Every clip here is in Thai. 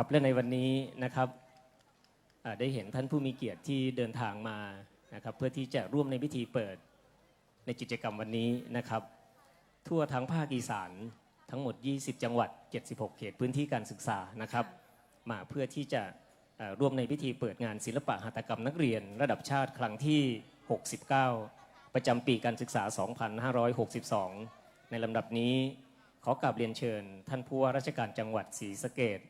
ครับและในวันนี้นะครับได้เห็นท่านผู้มีเกียรติที่เดินทางมานะครับเพื่อที่จะร่วมในพิธีเปิดในกิจกรรมวันนี้นะครับ ทั่วทั้งภาคอีสานทั้งหมด 20 จังหวัด 76 เขตพื้นที่การศึกษานะครับ มาเพื่อที่จะร่วมในพิธีเปิดงานศิลปะหัตถกรรมนักเรียน ระดับชาติครั้งที่ 69 ประจำปีการศึกษา 2562 ในลำดับนี้ขอกราบเรียนเชิญ ท่านผู้ว่าราชการจังหวัดศรีสะเกด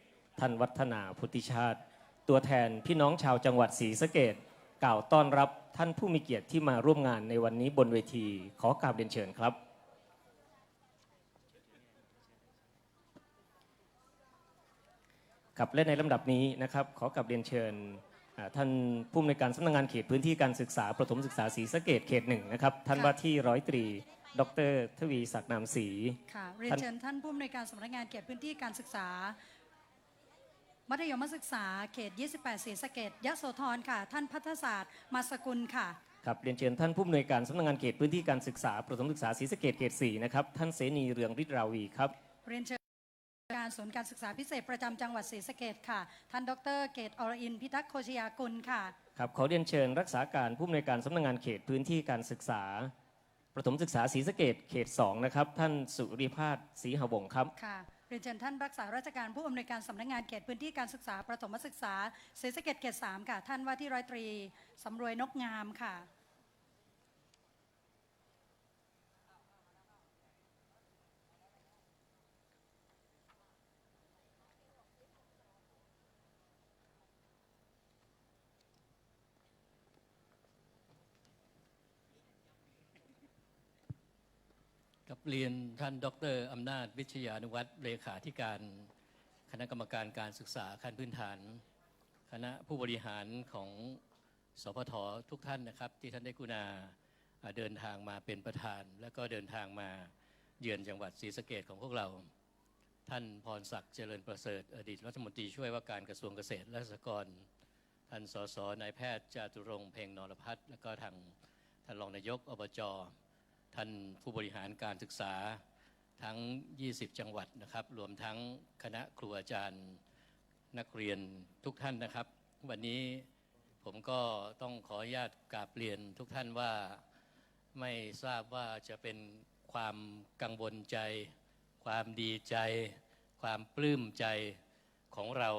ท่านวัฒนาพุทธิชาติ ตัวแทนพี่น้องชาวจังหวัดศรีสะเกดกล่าวต้อนรับท่านผู้มีเกียรติที่มาร่วมงานในวันนี้บนเวทีขอกราบเรียนเชิญครับ ครับและในลำดับนี้นะครับ ขอกลับเรียนเชิญอ่าท่านผู้อำนวยการสำนักงานเขตพื้นที่การศึกษาประถมศึกษาศรีสะเกดเขตหนึ่งนะครับ ท่านค่ะว่าที่ร้อยตรีดรทวีศักดิ์นามศรีค่ะเรียนท่านเชิญท่านผู้อำนวยการสำนักงานเขตพื้นที่การศึกษา มัธยมศึกษาเขต 28ศรีสะเกดยะโสธรค่ะ ท่านพัฒศาสตร์มาสกุลค่ะ ครับเรียนเชิญท่านผู้อำนวยการสำนักงานเขตพื้นที่การศึกษาประถมศึกษาศรีสะเกดเขตสี่นะครับท่านเสนีเรืองฤทธิ์ราวีครับเรียนเชิญการศูนย์การศึกษาพิเศษประจำจังหวัดศรีสะเกดค่ะ ท่านดรเกตอรอินทร์พิทักษ์โคชยากุลค่ะ ครับขอเรียนเชิญรักษาการผู้อำนวยการสำนักงานเขตพื้นที่การศึกษา ประถมศึกษาศรีสะเกดเขตสองนะครับท่านสุริพาสศรีหวงศ์ครับค่ะ เรียนเชิญท่านรักษาราชการผู้อำนวยการสำนักงานเขตพื้นที่การศึกษาประถมศึกษาศรีสะเกดเขต3ค่ะ ท่านว่าที่ร้อยตรีสำรวยนกงามค่ะ กับเรียนท่านดรอำนาจวิชยานุวัตรเลขาธิการ คณะกรรมการการศึกษาขั้นพื้นฐาน คณะผู้บริหารของสพททุกท่านนะครับ ที่ท่านได้กุณาเดินทางมาเป็นประธาน และก็เดินทางมาเยือนจังหวัดศรีสะเกดของพวกเรา ท่านพรศักดิ์เจริญประเสริฐ อดีตรัฐมนตรีช่วยว่าการกระทรวงเกษตรและสหกรณ์ท่านสสนายแพทย์จาตุรงเพ่งนรพัฒน์และก็ทางท่านรองนายกอบจ ท่านผู้บริหารการศึกษาทั้ง 20 จังหวัดนะครับ รวมทั้งคณะครูอาจารย์นักเรียนทุกท่านนะครับ วันนี้ผมก็ต้องขออนุญาตกราบเรียนทุกท่านว่าไม่ทราบว่าจะเป็นความกังวลใจ ความดีใจ ความปลื้มใจของเรา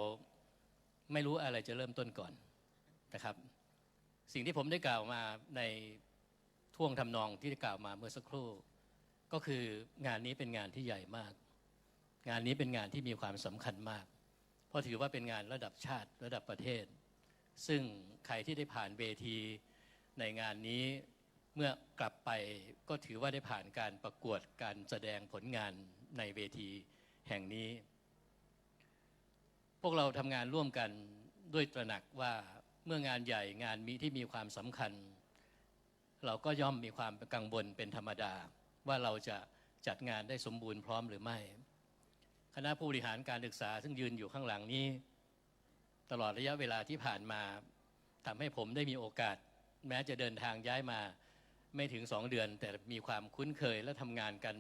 ไม่รู้อะไรจะเริ่มต้นก่อนนะครับ สิ่งที่ผมได้กล่าวมาใน ท่วงทำนองที่ได้กล่าวมาเมื่อสักครู่ ก็คืองานนี้เป็นงานที่ใหญ่มาก งานนี้เป็นงานที่มีความสำคัญมาก เพราะถือว่าเป็นงานระดับชาติระดับประเทศ ซึ่งใครที่ได้ผ่านเวทีในงานนี้เมื่อกลับไปก็ถือว่าได้ผ่านการประกวดการแสดงผลงานในเวทีแห่งนี้ พวกเราทำงานร่วมกันด้วยตระหนักว่าเมื่องานใหญ่งานมีที่มีความสำคัญ เราก็ย่อมมีความกังวลเป็นธรรมดา ว่าเราจะจัดงานได้สมบูรณ์พร้อมหรือไม่ คณะผู้บริหารการศึกษาซึ่งยืนอยู่ข้างหลังนี้ ตลอดระยะเวลาที่ผ่านมาทำให้ผมได้มีโอกาส แม้จะเดินทางย้ายมาไม่ถึงสองเดือน แต่มีความคุ้นเคยและทำงานกัน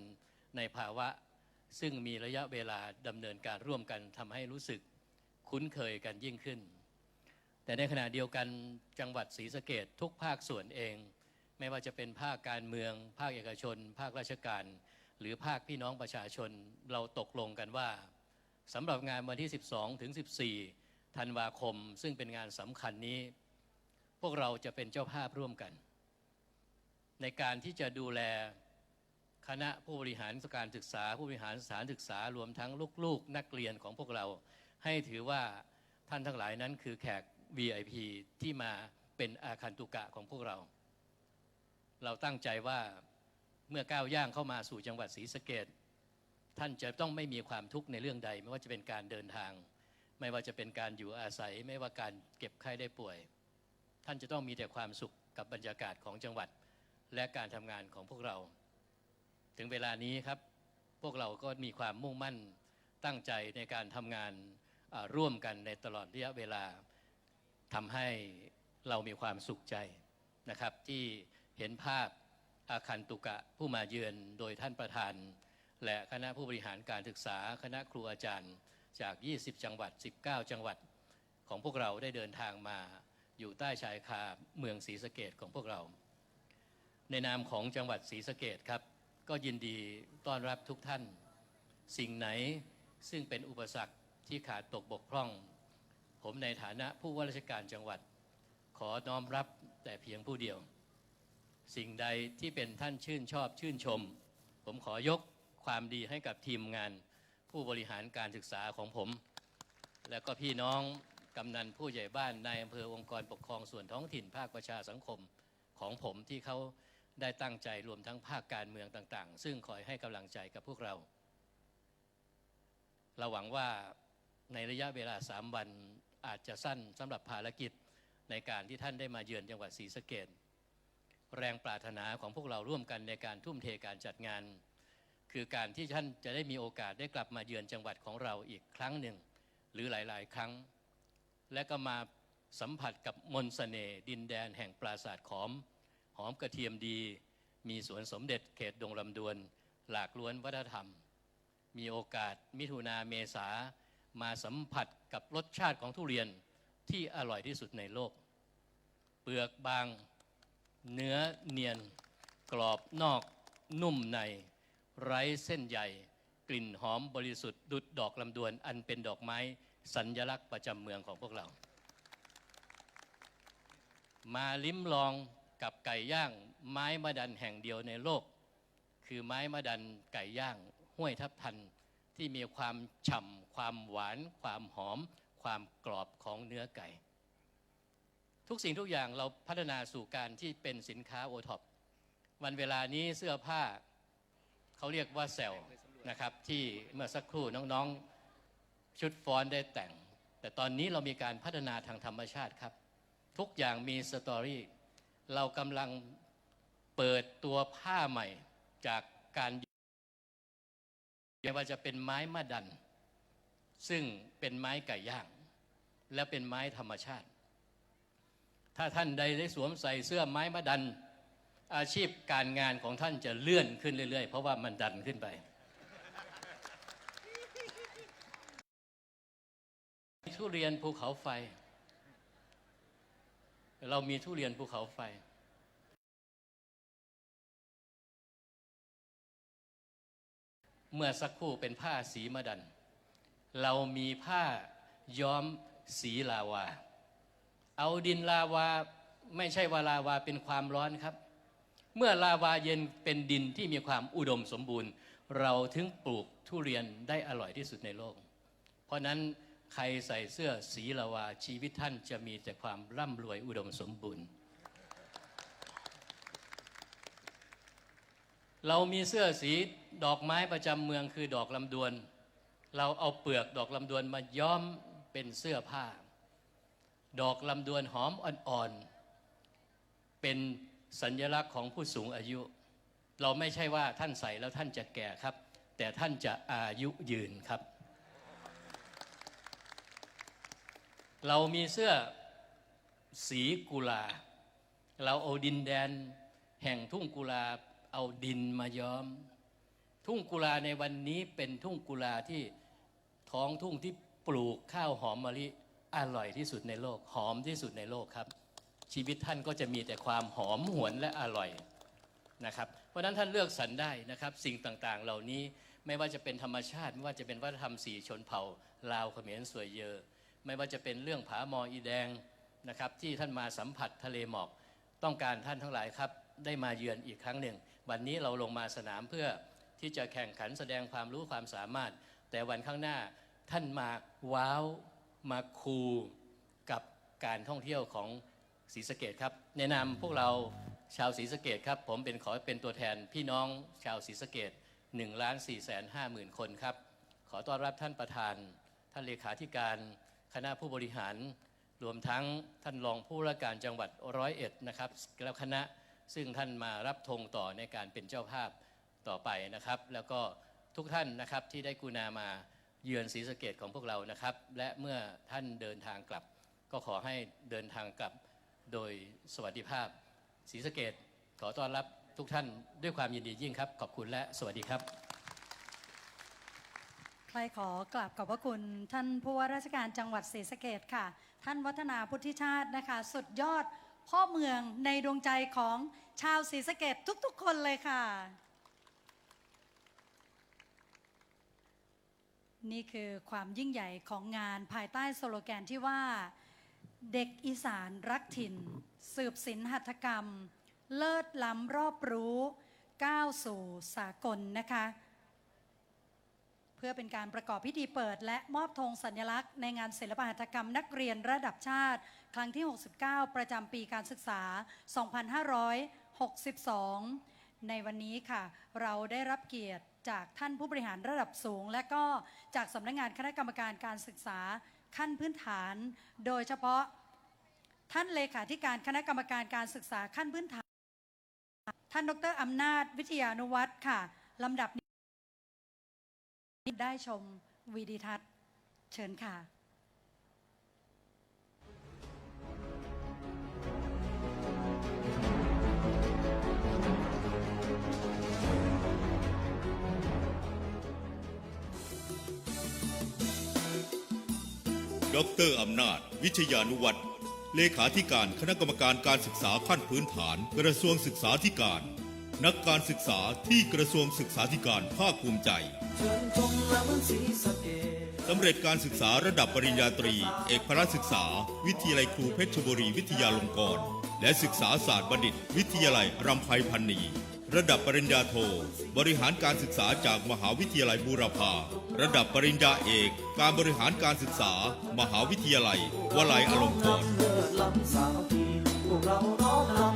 ในภาวะ ซึ่งมีระยะเวลาดำเนินการร่วมกันทำให้รู้สึกคุ้นเคยกันยิ่งขึ้น แต่ในขณะเดียวกันจังหวัดศรีสะเกดทุกภาคส่วนเอง ไม่ว่าจะเป็นภาคการเมือง ภาคเอกชน ภาคราชการ หรือภาคพี่น้องประชาชนเราตกลงกันว่าสำหรับงานวันที่ 12 ถึง 14 ธันวาคม ซึ่งเป็นงานสำคัญนี้ พวกเราจะเป็นเจ้าภาพร่วมกัน ในการที่จะดูแลคณะผู้บริหารการศึกษา ผู้บริหารสถานศึกษารวมทั้งลูกๆ นักเรียนของพวกเรา ให้ถือว่าท่านทั้งหลายนั้นคือแขก VIP ที่มาเป็นอาคันตุกะของพวกเรา เราตั้งใจว่าเมื่อก้าวย่างเข้ามาสู่จังหวัดศรีสะเกดท่านจะต้องไม่มีความทุกข์ในเรื่องใด ไม่ว่าจะเป็นการเดินทาง ไม่ว่าจะเป็นการอยู่อาศัย ไม่ว่าการเก็บไข้ได้ป่วย ท่านจะต้องมีแต่ความสุขกับบรรยากาศของจังหวัด และการทำงานของพวกเรา ถึงเวลานี้ครับ พวกเราก็มีความมุ่งมั่นตั้งใจในการทำงานร่วมกันในตลอดระยะเวลาทำให้เรามีความสุขใจนะครับที่ เห็นภาพอาคันตุกะผู้มาเยือนโดยท่านประธาน และคณะผู้บริหารการศึกษาคณะครูอาจารย์จาก 20 จังหวัด 19 จังหวัดของพวกเราได้เดินทางมาอยู่ใต้ชายคาเมืองศรีสะเกดของพวกเรา ในนามของจังหวัดศรีสะเกดครับ ก็ยินดีต้อนรับทุกท่าน สิ่งไหนซึ่งเป็นอุปสรรคที่ขาดตกบกพร่อง ผมในฐานะผู้ว่าราชการจังหวัด ขอน้อมรับแต่เพียงผู้เดียว สิ่งใดที่เป็นท่านชื่นชอบชื่นชม ผมขอยกความดีให้กับทีมงานผู้บริหารการศึกษาของผม และก็พี่น้องกำนันผู้ใหญ่บ้านนายอำเภอองค์กรปกครองส่วนท้องถิ่นภาคประชาสังคมของผมที่เขาได้ตั้งใจรวมทั้งภาคการเมืองต่าง ๆ ซึ่งคอยให้กำลังใจกับพวกเรา เราหวังว่าในระยะเวลาสามวันอาจจะสั้นสำหรับภารกิจในการที่ท่านได้มาเยือนจังหวัดศรีสะเกด แรงปรารถนาของพวกเราร่วมกันในการทุ่มเทการจัดงาน คือการที่ท่านจะได้มีโอกาสได้กลับมาเยือนจังหวัดของเราอีกครั้งหนึ่ง หรือหลาย ๆ ครั้ง และก็มาสัมผัสกับมนสเสน่ดินแดนแห่งปราสาทขอม หอมกระเทียมดี มีสวนสมเด็จเขตดงลำดวน หลากล้วนวัฒนธรรม มีโอกาสมิถุนาเมษามาสัมผัสกับรสชาติของทุเรียนที่อร่อยที่สุดในโลก เปลือกบาง เนื้อเนียน กรอบนอกนุ่มใน ไร้เส้นใยกลิ่นหอมบริสุทธิ์ดุดดอกลำดวน อันเป็นดอกไม้ สัญลักษณ์ประจำเมืองของพวกเรา มาลิ้มลองกับไก่ย่างไม้มะดันแห่งเดียวในโลก คือไม้มะดันไก่ย่างห้วยทับทันที่มีความฉ่ำความหวาน ความหอม ความกรอบของเนื้อไก่ ทุกสิ่งทุกอย่างเราพัฒนาสู่การที่เป็นสินค้าโอท็อปวันเวลานี้เสื้อผ้าเขาเรียกว่าเซลนะครับ ที่เมื่อสักครู่น้องๆชุดฟ้อนได้แต่ง แต่ตอนนี้เรามีการพัฒนาทางธรรมชาติครับ ทุกอย่างมีสตอรี่เรากำลังเปิดตัวผ้าใหม่จากการไม่ว่าจะเป็นไม้มะดัน ซึ่งเป็นไม้ไก่ย่าง และเป็นไม้ธรรมชาติ ถ้าท่านใดได้สวมใส่เสื้อไม้มะดัน อาชีพการงานของท่านจะเลื่อนขึ้นเรื่อยๆ เพราะว่ามันดันขึ้นไปทุเรียนภูเขาไฟ เรามีทุเรียนภูเขาไฟเมื่อสักครู่เป็นผ้าสีมะดัน เรามีผ้าย้อมสีลาวา เอาดินลาวาไม่ใช่ว่าลาวาเป็นความร้อนครับ เมื่อลาวาเย็นเป็นดินที่มีความอุดมสมบูรณ์ เราถึงปลูกทุเรียนได้อร่อยที่สุดในโลก เพราะนั้นใครใส่เสื้อสีลาวาชีวิตท่านจะมีแต่ความร่ำรวยอุดมสมบูรณ์ เรามีเสื้อสีดอกไม้ประจำเมืองคือดอกลำดวน เราเอาเปลือกดอกลำดวนมาย้อมเป็นเสื้อผ้า ดอกลำดวนหอมอ่อนๆ เป็นสัญลักษณ์ของผู้สูงอายุ เราไม่ใช่ว่าท่านใส่แล้วท่านจะแก่ครับ แต่ท่านจะอายุยืนครับ เรามีเสื้อสีกุลา เราเอาดินแดนแห่งทุ่งกุลาเอาดินมาย้อม ทุ่งกุลาในวันนี้เป็นทุ่งกุลาที่ท้องทุ่งที่ปลูกข้าวหอมมะลิ อร่อยที่สุดในโลก หอมที่สุดในโลกครับ ชีวิตท่านก็จะมีแต่ความหอมหวนและอร่อยนะครับ เพราะนั้นท่านเลือกสรรได้นะครับ สิ่งต่างๆ เหล่านี้ไม่ว่าจะเป็นธรรมชาติ ไม่ว่าจะเป็นวัฒนธรรมสีชนเผ่าลาวเขมรสวยเยอ ไม่ว่าจะเป็นเรื่องผาหมออีแดงนะครับที่ท่านมาสัมผัสทะเลหมอกต้องการท่านทั้งหลายครับ ได้มาเยือนอีกครั้งหนึ่ง วันนี้เราลงมาสนามเพื่อที่จะแข่งขันแสดงความรู้ความสามารถ แต่วันข้างหน้าท่านมาว้าว มาคูกับการท่องเที่ยวของศรีสะเกดครับ แนะนำพวกเราชาวศรีสะเกดครับ ผมเป็นขอเป็นตัวแทนพี่น้องชาวศรีสะเกด1ล้าน4แสน5หมื่นคนครับ ขอต้อนรับท่านประธาน ท่านเลขาธิการ คณะผู้บริหาร รวมทั้งท่านรองผู้ว่าการจังหวัดร้อยเอ็ดนะครับแล้วคณะซึ่งท่านมารับธงต่อในการเป็นเจ้าภาพต่อไปนะครับ แล้วก็ทุกท่านนะครับที่ได้กุณามา เยือนศรีสะเกดของพวกเรานะครับ และเมื่อท่านเดินทางกลับ ก็ขอให้เดินทางกลับโดยสวัสดิภาพศรีสะเกดขอต้อนรับทุกท่านด้วยความยินดียิ่งครับ ขอบคุณและสวัสดีครับใครขอกราบขอบพระคุณท่านผู้ว่าราชการจังหวัดศรีสะเกดค่ะ ท่านวัฒนาพุทธิชาตินะคะ สุดยอดพ่อเมืองในดวงใจของชาวศรีสะเกดทุกๆ คนเลยค่ะ นี่คือความยิ่งใหญ่ของงานภายใต้สโลแกนที่ว่า เด็กอีสานรักถิ่น สืบศิลหัตถกรรม เลิศล้ำรอบรู้ก้าวสู่สากลนะคะ เพื่อเป็นการประกอบพิธีเปิด และมอบธงสัญลักษณ์ในงานศิลปหัตถกรรมนักเรียนระดับชาติ ครั้งที่ 69 ประจำปีการศึกษา 2562 ในวันนี้ค่ะ เราได้รับเกียรติ จากท่านผู้บริหารระดับสูง และก็จากสำนักงานคณะกรรมการการศึกษาขั้นพื้นฐาน โดยเฉพาะท่านเลขาธิการคณะกรรมการการศึกษาขั้นพื้นฐาน ท่านดรอำนาจวิทยานุวัตรค่ะลำดับนี้ได้ชมวีดีทัศน์ เชิญค่ะ ดอกเตอรอำนาจ วิชยานุวัตรเลขาธิการคณะกรรมการการศึกษาขั้นพื้นฐาน กระทรวงศึกษาธิการ นักการศึกษาที่กระทรวงศึกษาธิการภาคภูมิใจสำเร็จการศึกษาระดับปริญญาตรี เอกพละศึกษา วิทยาลัยครูเพชรบุรีวิทยาลงกรณ์และศึกษาศาสตร์บัณฑิต วิทยาลัยรำไพพันนี ระดับปริญญาโท บริหารการศึกษาจากมหาวิทยาลัยบูรพา ระดับปริญญาเอก การบริหารการศึกษา มหาวิทยาลัยวลัยอลงกรณ์กเราน้อน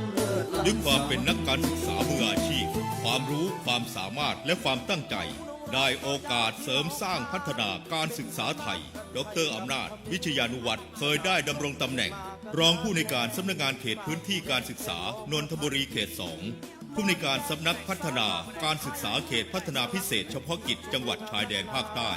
ด้วยความเป็นนักการศึกษามืออาชีพ ความรู้ความสามารถและความตั้งใจ ได้โอกาสเสริมสร้างพัฒนาการศึกษาไทย ดรอำนาจ วิชยานุวัตรเคยได้ดำรงตำแหน่ง รองผู้ในการสำนักงานเขตพื้นที่การศึกษานนทบุรีเขต2 ผู้ในการสำนักพัฒนาการศึกษาเขตพัฒนาพิเศษเฉพาะกิจจังหวัดชายแดนภาคใต้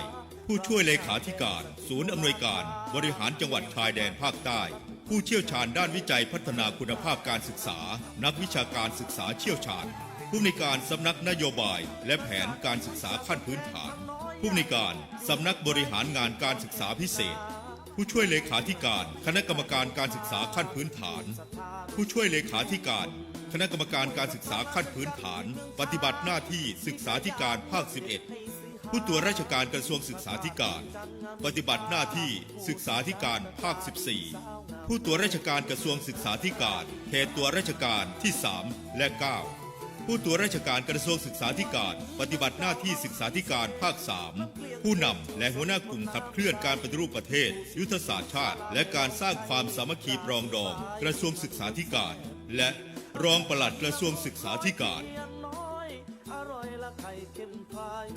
ผู้ช่วยเลขาธิการ ศูนย์อำนวยการ บริหารจังหวัดชายแดนภาคใต้ ผู้เชี่ยวชาญด้านวิจัยพัฒนาคุณภาพการศึกษา นักวิชาการศึกษาเชี่ยวชาญ ผู้ในการสำนักนโยบาย และแผนการศึกษาขั้นพื้นฐาน ผู้ในการสำนักบริหารงานการศึกษาพิเศษผู้ช่วยเลขาธิการ คณะกรรมการการศึกษาขั้นพื้นฐาน ผู้ช่วยเลขาธิการ คณะกรรมการการศึกษาขั้นพื้นฐาน ปฏิบัติหน้าที่ศึกษาธิการภาค 11 ผู้ตรวจราชการกระทรวงศึกษาธิการ ปฏิบัติหน้าที่ศึกษาธิการภาค 14 ผู้ตรวจราชการกระทรวงศึกษาธิการเขตตัวราชการที่ 3 และ 9 ผู้ตรวจราชการกระทรวงศึกษาธิการ ปฏิบัติหน้าที่ศึกษาธิการภาค 3 ผู้นำและหัวหน้ากลุ่มขับเคลื่อนการปฏิรูปประเทศ ยุทธศาสตร์ชาติ และการสร้างความสามัคคีปรองดอง กระทรวงศึกษาธิการ และ รองปลัดกระทรวงศึกษาธิการ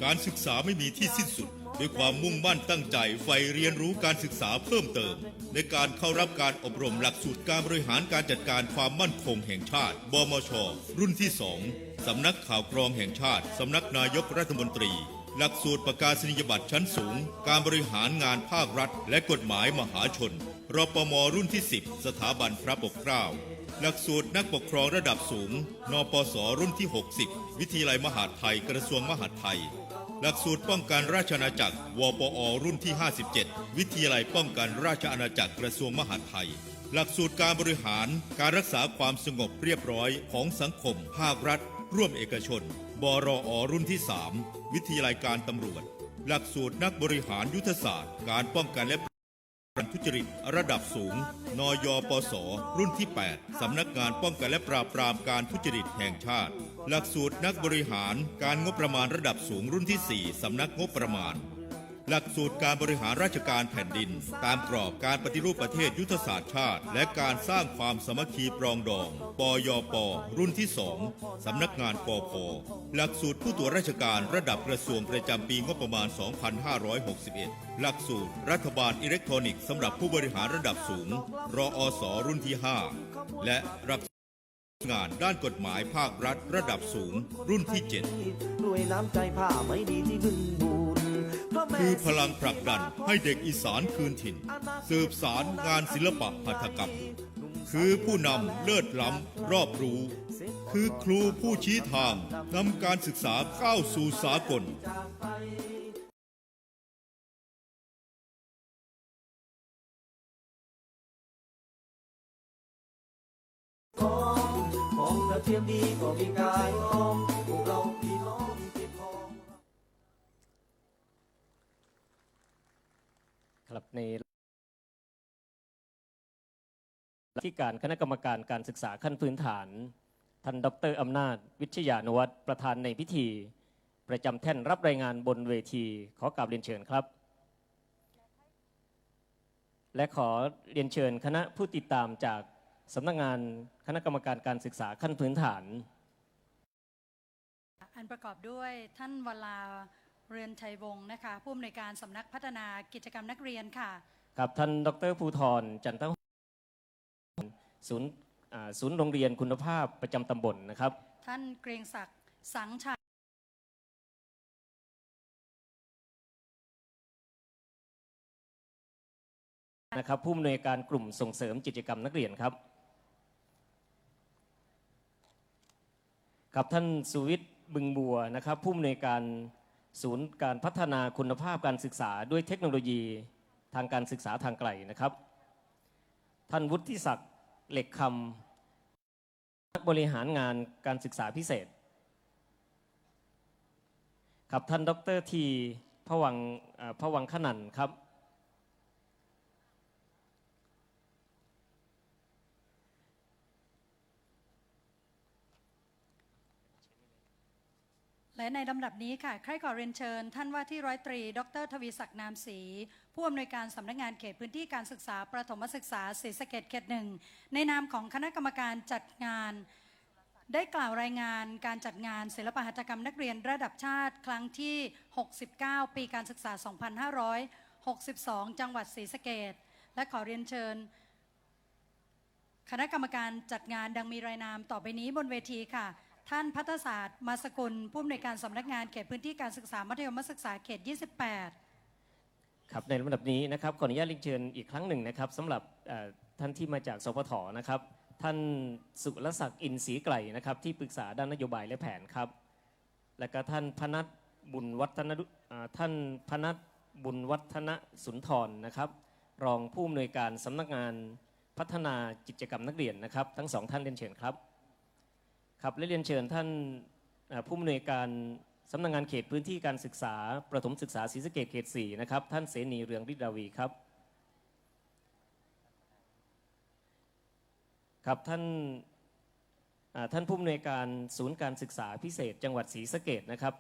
การศึกษาไม่มีที่สิ้นสุด ด้วยความมุ่งมั่นตั้งใจใฝ่เรียนรู้การศึกษาเพิ่มเติม ในการเข้ารับการอบรมหลักสูตรการบริหารการจัดการความมั่นคงแห่งชาติ บมช รุ่นที่สองสำนักข่าวกรองแห่งชาติ สำนักนายกรัฐมนตรี หลักสูตรประกาศนียบัตรชั้นสูง การบริหารงานภาครัฐ และกฎหมายมหาชนรปมรุ่นที่ 10 สถาบันพระปกเกล้า หลักสูตรนักปกครองระดับสูง นปสรุ่นที่ 60 วิทยาลัยมหาดไทยกระทรวงมหาดไทย หลักสูตรป้องกันราชอาณาจักร วปอ รุ่นที่ 57 วิทยาลัยป้องกันราชอาณาจักรกระทรวงมหาดไทย หลักสูตรการบริหารการรักษาความสงบเรียบร้อยของสังคม ภาครัฐ ร่วมเอกชน บรอ รุ่นที่ 3 วิทยาลัยการตำรวจ หลักสูตรนักบริหารยุทธศาสตร์ การป้องกันและ รทุจริต ระดับสูง นยปส รุ่นที่ 8 สำนักงานป้องกันและปราบปรามการทุจริตแห่งชาติ หลักสูตรนักบริหารการงบประมาณระดับสูงรุ่นที่ 4 สำนักงบประมาณ หลักสูตรการบริหารราชการแผ่นดิน ตามกรอบการปฏิรูปประเทศยุทธศาสตร์ชาติ และการสร้างความสมัคคีปรองดอง ปยป รุ่นที่2สำนักงานปพหลักสูตรผู้ตรวจราชการระดับกระทรวงประจำปีงบประมาณ 2561 หลักสูตร รัฐบาลอิเล็กทรอนิกส์สำหรับผู้บริหารระดับสูง รออสรุ่นที่ 5 และหลักสูตรงานด้านกฎหมายภาครัฐระดับสูง รุ่นที่ 7 ด้วยน้ำใจผ้าไม่ดีที่บึงบู คือพลังผลักดันให้เด็กอีสานคืนถิ่น สืบสารงานศิลปะหัตถกรรม คือผู้นำเลิศล้ำรอบรู้ คือครูผู้ชี้ทางนำการศึกษาเข้าสู่สากลเทียมดีก็มีกายอ้อมพวกเราพี่น้อง ครับในที่การคณะกรรมการการศึกษาขั้นพื้นฐานท่านดรอำนาจ วิทยานุวัตรประธานในพิธี ประจำแท่นรับรายงานบนเวที ขอกราบเรียนเชิญครับ และขอเรียนเชิญคณะผู้ติดตามจากสำนักงานคณะกรรมการการศึกษาขั้นพื้นฐาน อันประกอบด้วยท่านวลา เรือนชัยวงศ์นะคะผู้อำนวยการสำนักพัฒนากิจกรรมนักเรียนค่ะ ครับท่านดรภูธรจันทศูนย์อ่าศูนย์โรงเรียนคุณภาพประจำตำบลนะครับ ท่านเกรียงศักดิ์สังชัยนะครับผู้อำนวยการกลุ่มส่งเสริมกิจกรรมนักเรียนครับ ครับท่านสุวิทย์บึงบัวนะครับผู้อำนวยการ ศูนย์การพัฒนาคุณภาพการศึกษาด้วยเทคโนโลยีทางการศึกษาทางไกลนะครับ ท่านวุฒิศักดิ์เหล็กคำนักบริหารงานการศึกษาพิเศษ ครับท่านดรทีพวังพวังขนันท์ครับ และในลำดับนี้ค่ะ ใครขอเรียนเชิญ ท่านว่าที่ร้อยตรี ดร ทวีศักดิ์นามศรี ผู้อำนวยการสำนักงานเขตพื้นที่การศึกษา ประถมศึกษาศรีสะเกดเขตหนึ่ง ในนามของคณะกรรมการจัดงาน ได้กล่าวรายงานการจัดงานศิลปหัตถกรรมนักเรียนระดับชาติ ครั้งที่ 69 ปีการศึกษา 2562 จังหวัดศรีสะเกดและขอเรียนเชิญ คณะกรรมการจัดงานดังมีรายนามต่อไปนี้บนเวทีค่ะ ท่านพัฒศาสตร์มาสกุลผู้อำนวยการสำนักงานเขตพื้นที่การศึกษามัธยมศึกษาเขต 28 ครับในลำดับนี้นะครับขออนุญาตเรียนเชิญอีกครั้งหนึ่งนะครับสำหรับท่านที่มาจากสพทนะครับท่านสุรศักดิ์อินทรีไกลนะครับที่ปรึกษาด้านนโยบายและแผนครับ และก็ท่านพนัทบุญวัฒนท่านพนัทบุญวัฒนสุนทรนะครับ รองผู้อำนวยการสำนักงานพัฒนากิจกรรมนักเรียนนะครับ ทั้งสองท่านเรียนเชิญครับ ครับและเรียนเชิญท่านผู้อำนวยการสำนักงานเขตพื้นที่การศึกษา ประถมศึกษาศรีสะเกดเขต4นะครับ ท่านเสนีเรืองฤทธิ์ดาวีครับ ครับท่านท่านผู้อำนวยการศูนย์การศึกษาพิเศษจังหวัดศรีสะเกดนะครับ